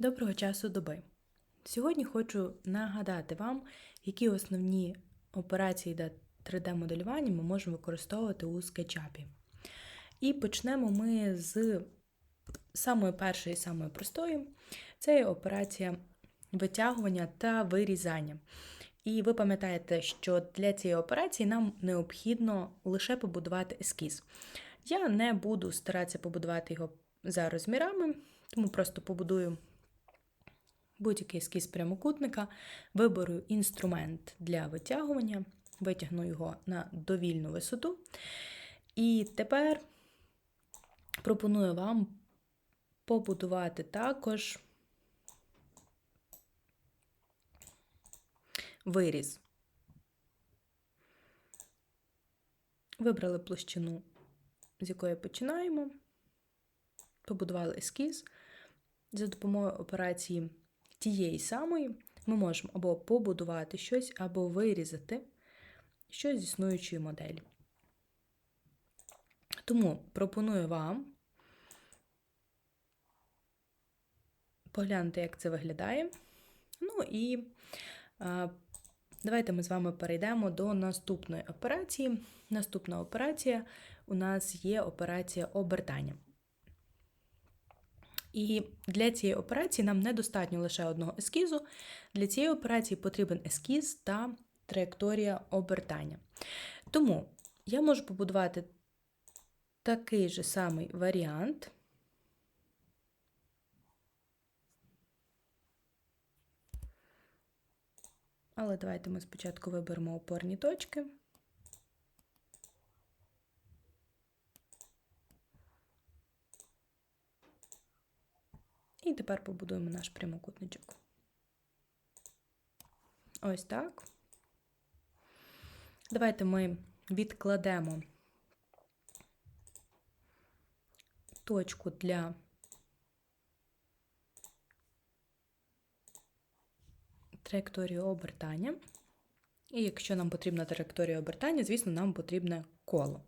Доброго часу доби. Сьогодні хочу нагадати вам, які основні операції для 3D-моделювання ми можемо використовувати у SketchUp. І почнемо ми з самої першої, самої простої. Це є операція витягування та вирізання. І ви пам'ятаєте, що для цієї операції нам необхідно лише побудувати ескіз. Я не буду старатися побудувати його за розмірами, тому просто побудую будь-який ескіз прямокутника, виберу інструмент для витягування, витягну його на довільну висоту. І тепер пропоную вам побудувати також виріз. Вибрали площину, з якої починаємо, побудували ескіз. За допомогою операції тієї самої ми можемо або побудувати щось, або вирізати щось з існуючої моделі. Тому пропоную вам поглянути, як це виглядає. Ну і а, давайте ми з вами перейдемо до наступної операції. Наступна операція у нас є операція обертання. І для цієї операції нам недостатньо лише одного ескізу. Для цієї операції потрібен ескіз та траєкторія обертання. Тому я можу побудувати такий же самий варіант. Але давайте ми спочатку виберемо опорні точки. І тепер побудуємо наш прямокутничок. Ось так. Давайте ми відкладемо точку для траєкторії обертання. І якщо нам потрібна траєкторія обертання, звісно, нам потрібне коло.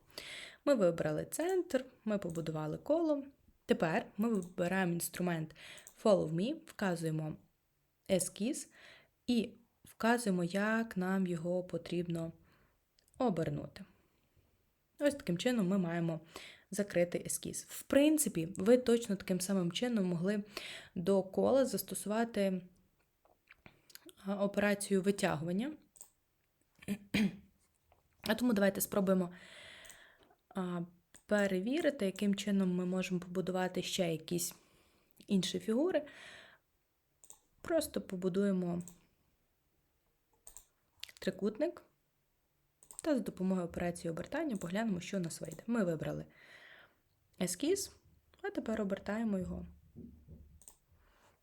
Ми вибрали центр, ми побудували коло. Тепер ми вибираємо інструмент Follow Me, вказуємо ескіз і вказуємо, як нам його потрібно обернути. Ось таким чином ми маємо закрити ескіз. В принципі, ви точно таким самим чином могли до кола застосувати операцію витягування. А тому давайте спробуємо перевірити, яким чином ми можемо побудувати ще якісь інші фігури. Просто побудуємо трикутник та за допомогою операції обертання поглянемо, що у нас вийде. Ми вибрали ескіз, а тепер обертаємо його.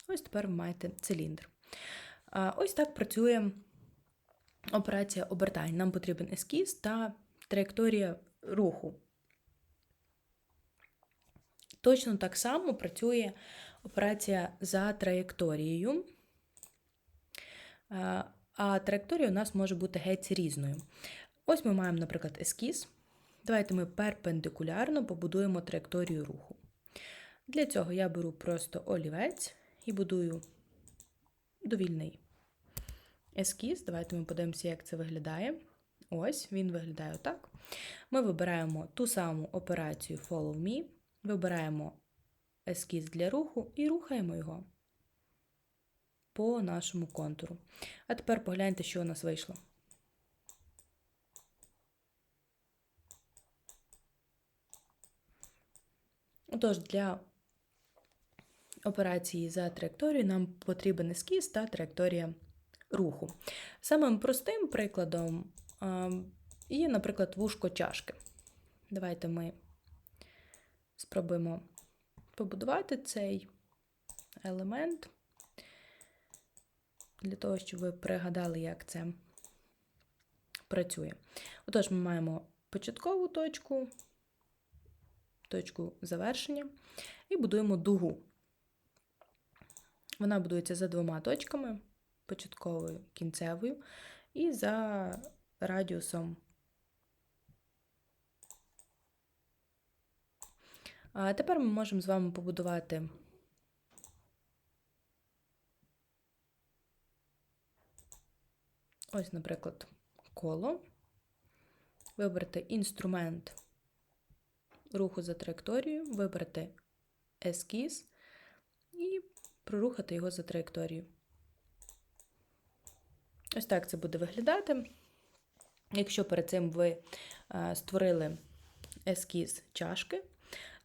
Ось тепер ви маєте циліндр. Ось так працює операція обертання. Нам потрібен ескіз та траєкторія руху. Точно так само працює операція за траєкторією. А траєкторія у нас може бути геть різною. Ось ми маємо, наприклад, ескіз. Давайте ми перпендикулярно побудуємо траєкторію руху. Для цього я беру просто олівець і будую довільний ескіз. Давайте ми подивимося, як це виглядає. Ось, він виглядає так. Ми вибираємо ту саму операцію Follow Me, вибираємо ескіз для руху і рухаємо його по нашому контуру. А тепер погляньте, що у нас вийшло. Отож, для операції за траєкторією нам потрібен ескіз та траєкторія руху. Самим простим прикладом є, наприклад, вушко чашки. Давайте ми спробуємо побудувати цей елемент для того, щоб ви пригадали, як це працює. Отож, ми маємо початкову точку, точку завершення і будуємо дугу. Вона будується за двома точками початковою кінцевою і за радіусом. А тепер ми можемо з вами побудувати ось, наприклад, коло, вибрати інструмент руху за траєкторією, вибрати ескіз і прорухати його за траєкторією. Ось так це буде виглядати. Якщо перед цим ви е, створили ескіз чашки,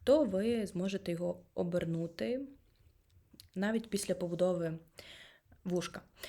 то ви зможете його обернути навіть після побудови вушка.